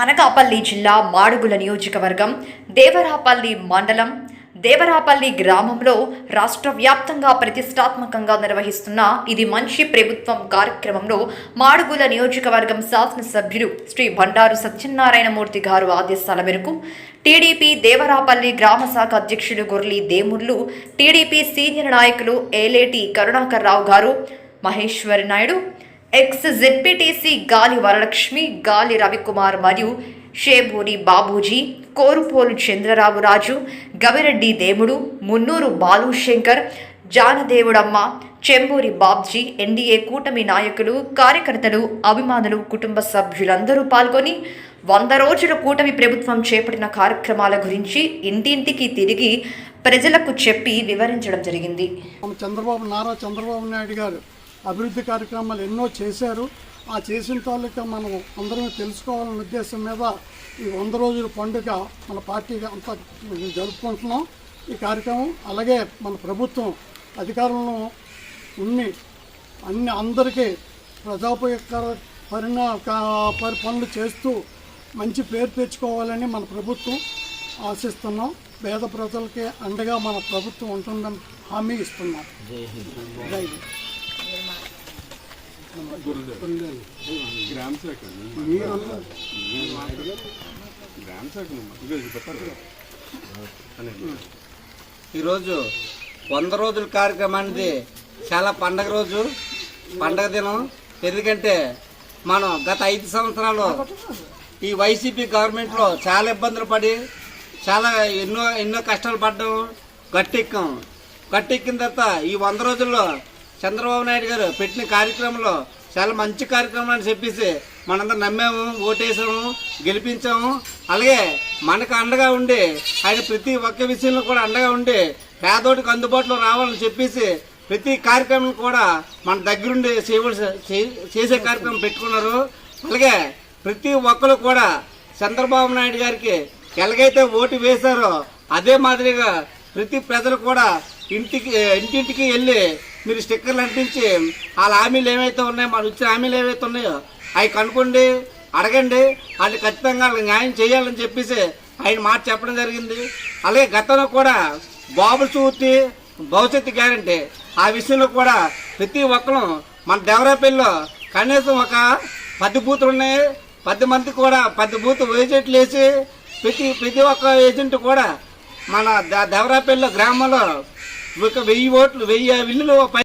అనకాపల్లి జిల్లా మాడుగుల నియోజకవర్గం దేవరాపల్లి మండలం దేవరాపల్లి గ్రామంలో రాష్ట్ర వ్యాప్తంగా ప్రతిష్టాత్మకంగా నిర్వహిస్తున్న ఇది మంచి ప్రభుత్వం కార్యక్రమంలో మాడుగుల నియోజకవర్గం శాసనసభ్యులు శ్రీ బండారు సత్యనారాయణమూర్తి గారు ఆదేశాల మేరకు టీడీపీ దేవరాపల్లి గ్రామ శాఖ అధ్యక్షులు గొర్లి దేముర్లు టీడీపీ సీనియర్ నాయకులు ఏలేటి కరుణాకర్ రావు గారు మహేశ్వరి నాయుడు ఎక్స్ జెడ్పీటీసీ గాలి వరలక్ష్మి గాలి రవికుమార్ మరియు షేబూరి బాబూజీ కోరుపోలు చంద్రరావు రాజు గవిరెడ్డి దేముడు మున్నూరు బాలుశంకర్ జానదేవుడమ్మ చెంబూరి బాబ్జీ ఎన్డీఏ కూటమి నాయకులు కార్యకర్తలు అభిమానులు కుటుంబ సభ్యులందరూ పాల్గొని వంద రోజుల కూటమి ప్రభుత్వం చేపట్టిన కార్యక్రమాల గురించి ఇంటింటికి తిరిగి ప్రజలకు చెప్పి వివరించడం జరిగింది. చంద్రబాబు నారా చంద్రబాబు నాయుడు గారు అభివృద్ధి కార్యక్రమాలు ఎన్నో చేశారు. ఆ చేసిన తాలూకా మనం అందరం తెలుసుకోవాలనే ఉద్దేశం మీద ఈ వంద రోజుల పండుగ మన పార్టీ అంతా జరుపుకుంటున్నాం. ఈ కార్యక్రమం అలాగే మన ప్రభుత్వం అధికారంలో ఉన్ని అన్ని అందరికీ ప్రజాపయోగకర పరిణా పనులు చేస్తూ మంచి పేరు తెచ్చుకోవాలని మన ప్రభుత్వం ఆశిస్తున్నాం. పేద ప్రజలకి అండగా మన ప్రభుత్వం ఉంటుందని హామీ ఇస్తున్నాం. గ్రామ శాఖ గ్రామ శాఖ ఈరోజు వంద రోజుల కార్యక్రమానికి చాలా పండగ రోజు పండగ దినం. ఎందుకంటే మనం గత ఐదు సంవత్సరాలు ఈ వైసీపీ గవర్నమెంట్లో చాలా ఇబ్బందులు పడి చాలా ఎన్నో ఎన్నో కష్టాలు పడ్డాం గట్టెక్కాం. గట్టెక్కిన తర్వాత ఈ వంద రోజుల్లో చంద్రబాబు నాయుడు గారు పెట్టిన కార్యక్రమంలో చాలా మంచి కార్యక్రమం అని చెప్పేసి మనందరం నమ్మాము ఓటేసాము గెలిపించాము. అలాగే మనకు అండగా ఉండి ఆయన ప్రతి ఒక్క విషయంలో కూడా అండగా ఉండి పేదోటికి అందుబాటులో రావాలని చెప్పేసి ప్రతి కార్యక్రమం కూడా మన దగ్గరుండి చేయవలసి చే- చేసే కార్యక్రమం పెట్టుకున్నారు. అలాగే ప్రతి ఒక్కరు కూడా చంద్రబాబు నాయుడు గారికి ఎలాగైతే ఓటు వేశారో అదే మాదిరిగా ప్రతి ప్రజలు కూడా ఇంటికి ఇంటింటికి వెళ్ళి మీరు స్టిక్కర్లు అంటించి వాళ్ళ హామీలు ఏమైతే ఉన్నాయో మన ఇచ్చిన హామీలు ఏవైతే ఉన్నాయో అవి కనుక్కోండి అడగండి వాళ్ళు ఖచ్చితంగా వాళ్ళకి న్యాయం చేయాలని చెప్పేసి ఆయన మాట చెప్పడం జరిగింది. అలాగే గతంలో కూడా బాబు చూర్తి భవిష్యత్తు గ్యారంటీ ఆ విషయంలో కూడా ప్రతి ఒక్కరూ మన దేవరాపల్లిలో కనీసం ఒక పది బూతులు ఉన్నాయి. పది మంది కూడా పది బూత్ ఏజెంట్లు వేసి ప్రతి ప్రతి ఒక్క ఏజెంట్ కూడా మన ద- దేవరాపల్లిలో గ్రామంలో ఒక వెయ్యి ఓట్లు వెయ్యి విల్లులు పై